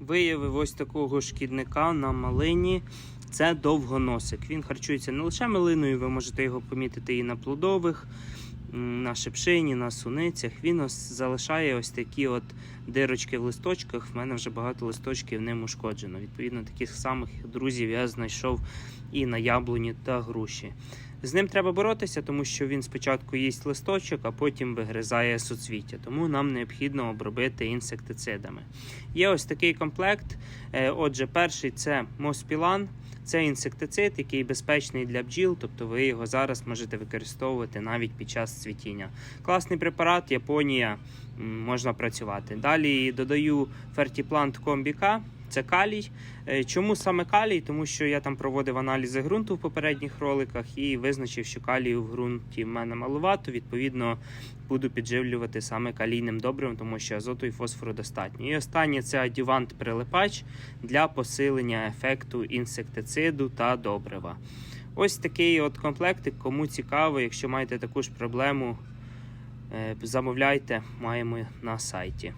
Виявив ось такого шкідника на малині. Це довгоносик. Він харчується не лише малиною, ви можете його помітити і на плодових, на шипшині, на суницях. Він ось залишає ось такі от дирочки в листочках. В мене вже багато листочків ним ушкоджено. Відповідно, таких самих друзів я знайшов і на яблуні та груші. З ним треба боротися, тому що він спочатку їсть листочок, а потім вигризає суцвіття. Тому нам необхідно обробити інсектицидами. Є ось такий комплект. Е, Отже, перший це Моспілан. Це інсектицид, який безпечний для бджіл, тобто ви його зараз можете використовувати навіть під час цвітіння. Класний препарат, Японія можна працювати. Далі додаю фертіплант комбіка. Це калій. Е, Чому саме калій? Тому що я там проводив аналізи ґрунту в попередніх роликах і визначив, що калію в ґрунті в мене маловато. Відповідно, буду підживлювати саме калійним добривом, тому що азоту і фосфору достатньо. І останнє це адювант прилипач для посилення ефекту інсектициду та добрива. Ось такий от комплектик. Кому цікаво, якщо маєте таку ж проблему, е, замовляйте, маємо на сайті.